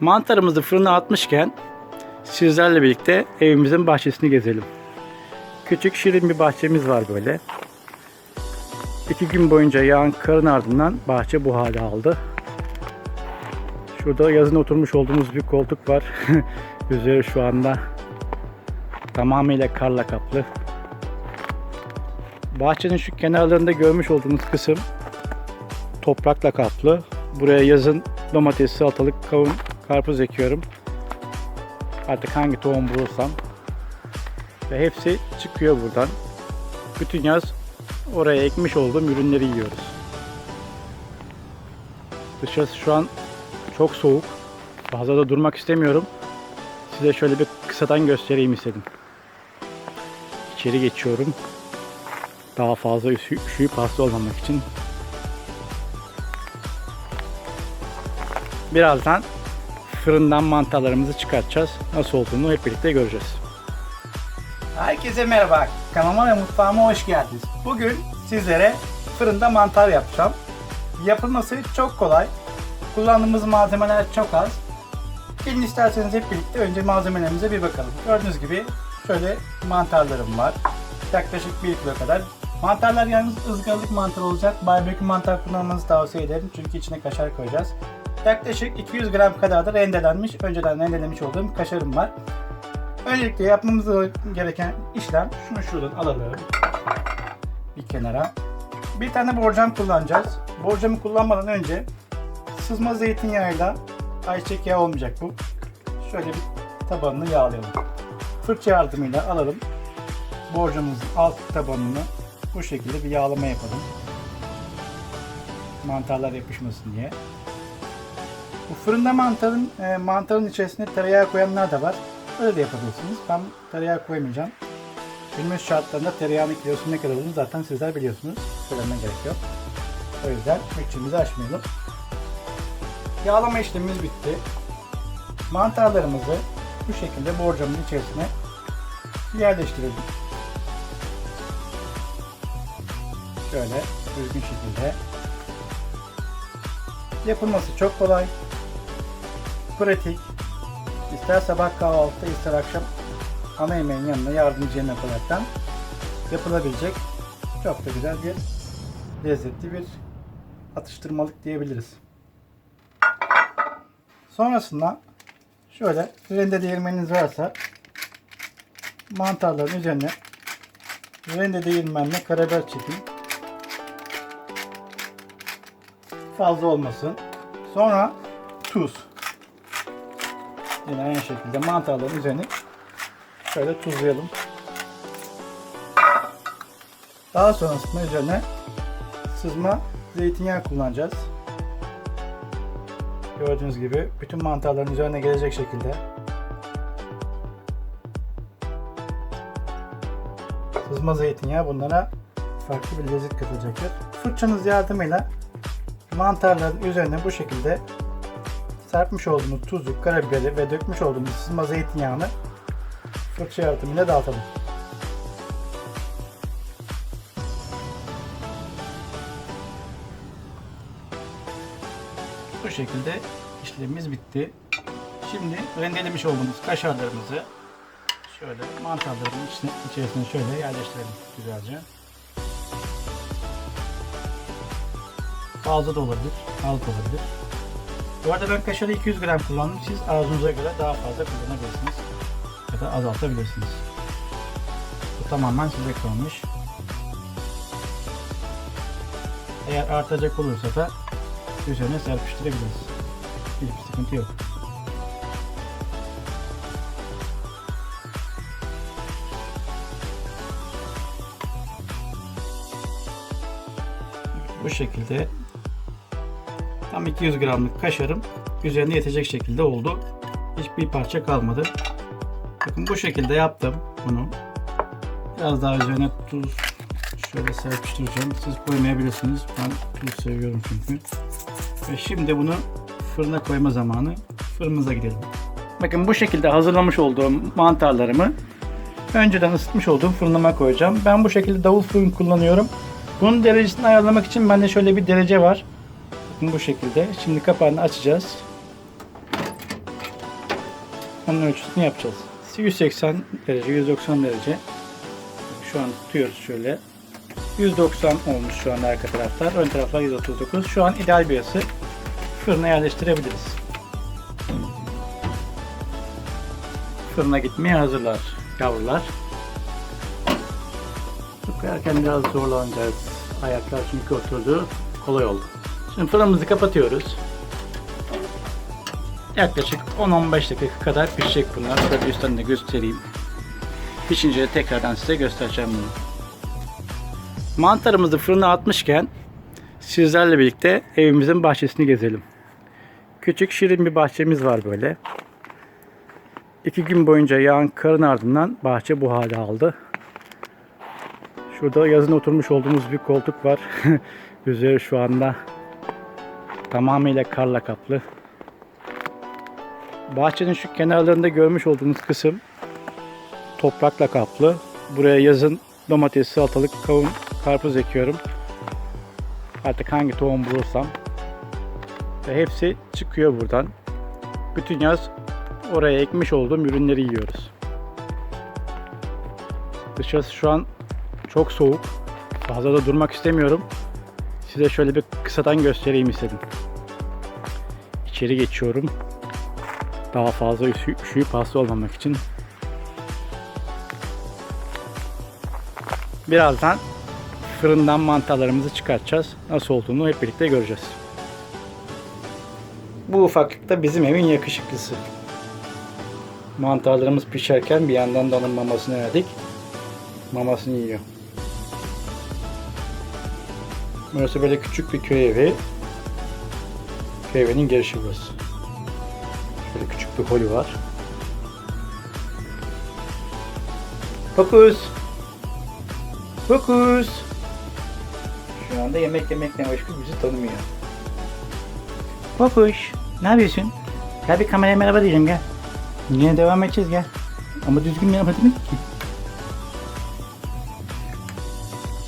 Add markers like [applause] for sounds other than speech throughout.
Mantarımızı fırına atmışken sizlerle birlikte evimizin bahçesini gezelim. Küçük şirin bir bahçemiz var böyle. İki gün boyunca yağan karın ardından bahçe bu hale aldı. Şurada yazın oturmuş olduğumuz bir koltuk var. [laughs] Üzeri şu anda tamamıyla karla kaplı. Bahçenin şu kenarlarında görmüş olduğunuz kısım toprakla kaplı. Buraya yazın domates, salatalık, kavun, karpuz ekiyorum. Artık hangi tohum bulursam. Ve hepsi çıkıyor buradan. Bütün yaz oraya ekmiş olduğum ürünleri yiyoruz. Dışarısı şu an çok soğuk. Fazla da durmak istemiyorum. Size şöyle bir kısadan göstereyim istedim. İçeri geçiyorum. Daha fazla üşü- üşüyüp hasta olmamak için. Birazdan fırından mantarlarımızı çıkartacağız. Nasıl olduğunu hep birlikte göreceğiz. Herkese merhaba. Kanalıma ve mutfağıma hoş geldiniz. Bugün sizlere fırında mantar yapacağım. Yapılması çok kolay. Kullandığımız malzemeler çok az. Gelin isterseniz hep birlikte önce malzemelerimize bir bakalım. Gördüğünüz gibi şöyle mantarlarım var. Yaklaşık 1 kilo kadar. Mantarlar yalnız ızgaralık mantar olacak. Barbekü mantar kullanmanızı tavsiye ederim. Çünkü içine kaşar koyacağız. Yaklaşık 200 gram kadar da rendelenmiş, önceden rendelemiş olduğum kaşarım var. Öncelikle yapmamız gereken işlem şunu şuradan alalım. Bir kenara. Bir tane borcam kullanacağız. Borcamı kullanmadan önce sızma zeytinyağıyla ayçiçek yağı olmayacak bu. Şöyle bir tabanını yağlayalım. Fırça yardımıyla alalım. Borcamızın alt tabanını bu şekilde bir yağlama yapalım. Mantarlar yapışmasın diye. Bu fırında mantarın e, mantarın içerisine tereyağı koyanlar da var. Öyle de yapabilirsiniz. Ben tereyağı koymayacağım. Günümüz şartlarında tereyağının kilosu ne kadar olduğunu zaten sizler biliyorsunuz. Söylemeye gerek yok. O yüzden bütçemizi aşmayalım. Yağlama işlemimiz bitti. Mantarlarımızı bu şekilde borcamın içerisine yerleştirelim. Şöyle düzgün şekilde. Yapılması çok kolay. Pratik. İster sabah kahvaltıda ister akşam ana yemeğin yanına yardımcı yemek olaraktan yapılabilecek çok da güzel bir lezzetli bir atıştırmalık diyebiliriz. Sonrasında şöyle rende değirmeniniz varsa mantarların üzerine rende değirmenle karabiber çekin. Fazla olmasın. Sonra tuz. Yine aynı şekilde mantarların üzerine şöyle tuzlayalım. Daha sonrasında üzerine sızma zeytinyağı kullanacağız. Gördüğünüz gibi bütün mantarların üzerine gelecek şekilde sızma zeytinyağı bunlara farklı bir lezzet katacaktır. Fırçanız yardımıyla mantarların üzerine bu şekilde serpmiş olduğumuz tuzu, karabiberi ve dökmüş olduğumuz sızma zeytinyağını fırça yardımıyla dağıtalım. Bu şekilde işlemimiz bitti. Şimdi rendelemiş olduğumuz kaşarlarımızı şöyle mantarların içine, içerisine şöyle yerleştirelim güzelce. Fazla da olabilir, az da olabilir. Bu arada ben kaşarı 200 gram kullandım. Siz arzunuza göre daha fazla kullanabilirsiniz. Ya da azaltabilirsiniz. Bu tamamen size kalmış. Eğer artacak olursa da üzerine serpiştirebiliriz. Hiçbir sıkıntı yok. Bu şekilde tam 200 gramlık kaşarım üzerine yetecek şekilde oldu. Hiçbir parça kalmadı. Bakın bu şekilde yaptım bunu. Biraz daha üzerine tuz şöyle serpiştireceğim. Siz koymayabilirsiniz. Ben tuz seviyorum çünkü. Ve şimdi bunu fırına koyma zamanı. Fırınımıza gidelim. Bakın bu şekilde hazırlamış olduğum mantarlarımı önceden ısıtmış olduğum fırınıma koyacağım. Ben bu şekilde davul fırın kullanıyorum. Bunun derecesini ayarlamak için bende şöyle bir derece var. Bu şekilde. Şimdi kapağını açacağız. Onun ölçüsünü yapacağız. 180 derece, 190 derece. Şu an tutuyoruz şöyle. 190 olmuş şu anda arka taraflar. Ön taraflar 139. Şu an ideal bir ısı. Fırına yerleştirebiliriz. Fırına gitmeye hazırlar yavrular. Koyarken biraz zorlanacağız. Ayaklar çünkü oturdu. Kolay oldu. Şimdi fırınımızı kapatıyoruz. Yaklaşık 10-15 dakika kadar pişecek bunlar. Şöyle üstten de göstereyim. Pişince de tekrardan size göstereceğim bunu. Mantarımızı fırına atmışken sizlerle birlikte evimizin bahçesini gezelim. Küçük şirin bir bahçemiz var böyle. İki gün boyunca yağan karın ardından bahçe bu hale aldı. Şurada yazın oturmuş olduğumuz bir koltuk var. [laughs] Üzeri şu anda tamamıyla karla kaplı. Bahçenin şu kenarlarında görmüş olduğunuz kısım toprakla kaplı. Buraya yazın domates, salatalık, kavun, karpuz ekiyorum. Artık hangi tohum bulursam. Ve hepsi çıkıyor buradan. Bütün yaz oraya ekmiş olduğum ürünleri yiyoruz. Dışarısı şu an çok soğuk. Fazla da durmak istemiyorum. Size şöyle bir kısadan göstereyim istedim. İçeri geçiyorum. Daha fazla üşü, üşüyüp hasta olmamak için. Birazdan fırından mantarlarımızı çıkartacağız. Nasıl olduğunu hep birlikte göreceğiz. Bu ufaklıkta bizim evin yakışıklısı. Mantarlarımız pişerken bir yandan da onun mamasını verdik. Mamasını yiyor. Burası böyle küçük bir köy evi. Köy evinin girişi burası. Şöyle küçük bir holü var. Fokus. Fokus. Şu anda yemek yemekle meşgul bizi tanımıyor. Fokuş. Ne yapıyorsun? Gel bir kameraya merhaba diyeceğim gel. Yine devam edeceğiz gel. Ama düzgün demek ki.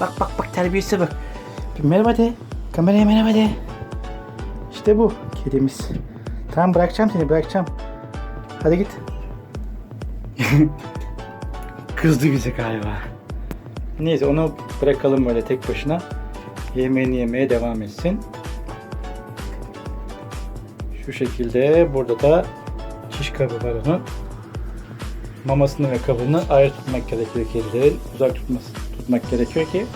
Bak bak bak terbiyesi bak. Bir merhaba de. Kameraya merhaba de. İşte bu kedimiz. Tamam bırakacağım seni bırakacağım. Hadi git. [laughs] Kızdı bize galiba. Neyse onu bırakalım böyle tek başına. Yemeğini yemeye devam etsin. Şu şekilde burada da şiş kabı var onun. Mamasını ve kabını ayrı tutmak gerekiyor kedilerin. Uzak tutması, tutmak gerekiyor ki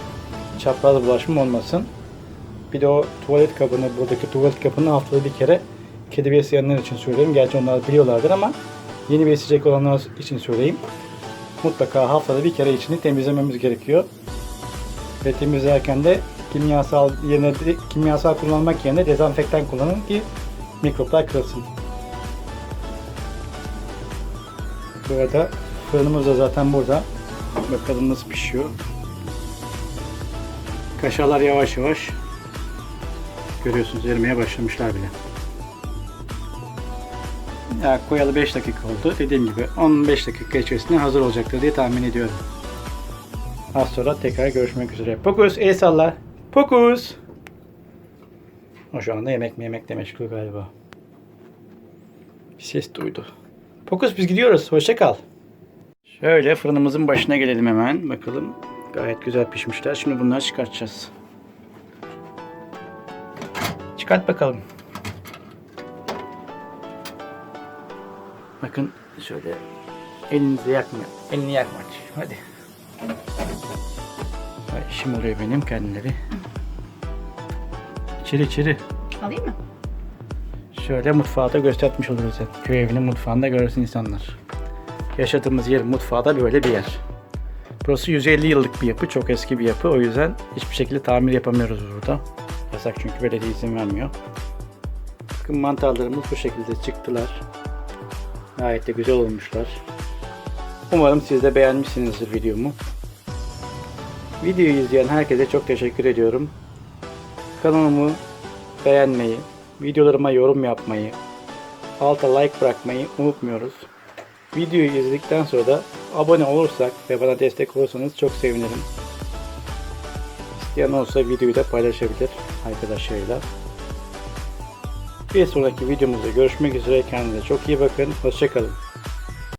çapraz bulaşma olmasın. Bir de o tuvalet kabını, buradaki tuvalet kabını haftada bir kere kedi besleyenler için söyleyeyim. Gerçi onlar biliyorlardır ama yeni besleyecek olanlar için söyleyeyim. Mutlaka haftada bir kere içini temizlememiz gerekiyor. Ve temizlerken de kimyasal yerine kimyasal kullanmak yerine dezenfektan kullanın ki mikroplar kırılsın. Bu arada fırınımız da zaten burada. Bakalım nasıl pişiyor. Kaşarlar yavaş yavaş görüyorsunuz erimeye başlamışlar bile. Ya koyalı 5 dakika oldu. Dediğim gibi 15 dakika içerisinde hazır olacaktır diye tahmin ediyorum. Az sonra tekrar görüşmek üzere. Pokus el salla. Pokus. O şu anda yemek mi yemekle meşgul galiba. Bir ses duydu. Pokus biz gidiyoruz. Hoşça kal. Şöyle fırınımızın başına gelelim hemen. Bakalım gayet güzel pişmişler. Şimdi bunları çıkartacağız. Çıkart bakalım. Bakın şöyle elinizi yakma. Elini yakma. Hadi. Ay, işim oluyor benim kendileri. İçeri içeri. Alayım mı? Şöyle mutfağı da göstermiş oluruz. Köy evinin mutfağında görsün insanlar. Yaşadığımız yer mutfağı da böyle bir yer. Burası 150 yıllık bir yapı. Çok eski bir yapı. O yüzden hiçbir şekilde tamir yapamıyoruz burada. Yasak çünkü belediye izin vermiyor. Bakın mantarlarımız bu şekilde çıktılar. Gayet de güzel olmuşlar. Umarım siz de beğenmişsinizdir videomu. Videoyu izleyen herkese çok teşekkür ediyorum. Kanalımı beğenmeyi, videolarıma yorum yapmayı, alta like bırakmayı unutmuyoruz. Videoyu izledikten sonra da abone olursak ve bana destek olursanız çok sevinirim. İsteyen olsa videoyu da paylaşabilir arkadaşlarıyla. Bir sonraki videomuzda görüşmek üzere. Kendinize çok iyi bakın. Hoşçakalın.